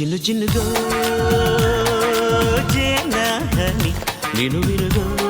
జిను జినుగో జేనహని విను వినుగో.